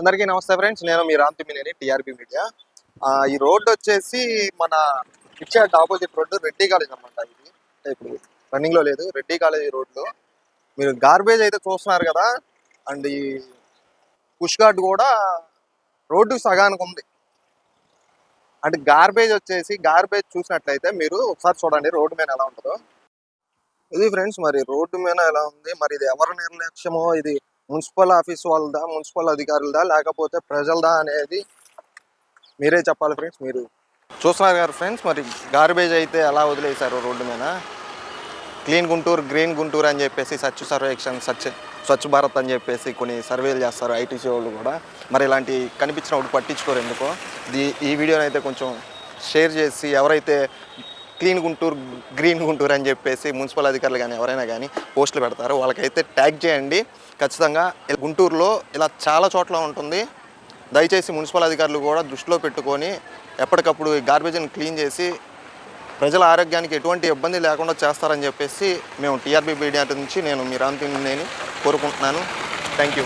అందరికీ నమస్తే ఫ్రెండ్స్ నేను మీ రాంతిమినేని టిఆర్బి మీడియా. ఈ రోడ్డు వచ్చేసి మన ఇచ్చాడ్ ఆపోజిట్ రోడ్డు రెడ్డి కాలేజ్ అనమాట ఇది. ఇప్పుడు రన్నింగ్లో లేదు రెడ్డి కాలేజ్ రోడ్డు. మీరు గార్బేజ్ అయితే చూస్తున్నారు కదా అండ్ ఈ పుష్ గార్డ్ కూడా రోడ్డు సగానికి ఉంది. అంటే గార్బేజ్ వచ్చేసి గార్బేజ్ చూసినట్లయితే మీరు ఒకసారి చూడండి రోడ్డు మీద ఎలా ఉంటుందో. ఇది ఫ్రెండ్స్ మరి రోడ్డు మీద ఎలా ఉంది? మరి ఇది ఎవరి నిర్లక్ష్యమో ఇది మున్సిపల్ ఆఫీస్ వాళ్ళదా మున్సిపల్ అధికారులదా లేకపోతే ప్రజలదా అనేది మీరే చెప్పాలి ఫ్రెండ్స్ మీరు. చూస్తున్నారు కదా ఫ్రెండ్స్ మరి గార్బేజ్ అయితే ఎలా వదిలేశారు రోడ్డు మీద? క్లీన్ గుంటూరు గ్రీన్ గుంటూరు అని చెప్పేసి స్వచ్ఛ సర్వేక్షణ్ స్వచ్ఛ స్వచ్ఛ భారత్ అని చెప్పేసి కొన్ని సర్వేలు చేస్తారు ఐటీసీ వాళ్ళు కూడా. మరి ఇలాంటి కనిపించినప్పుడు పట్టించుకోరు ఎందుకో? ఈ వీడియోని అయితే కొంచెం షేర్ చేసి ఎవరైతే క్లీన్ గుంటూరు గ్రీన్ గుంటూరు అని చెప్పేసి మున్సిపల్ అధికారులు కానీ ఎవరైనా కానీ పోస్టులు పెడతారు. వాళ్ళకైతే ట్యాగ్ చేయండి. ఖచ్చితంగా గుంటూరులో ఇలా చాలా చోట్ల ఉంటుంది. దయచేసి మున్సిపల్ అధికారులు కూడా దృష్టిలో పెట్టుకొని ఎప్పటికప్పుడు ఈ గార్బేజ్ని క్లీన్ చేసి ప్రజల ఆరోగ్యానికి ఎటువంటి ఇబ్బంది లేకుండా చేస్తారని చెప్పేసి మేము టీఆర్బీ మీడియా నుంచి నేను మీ నేను కోరుకుంటున్నాను. Thank you.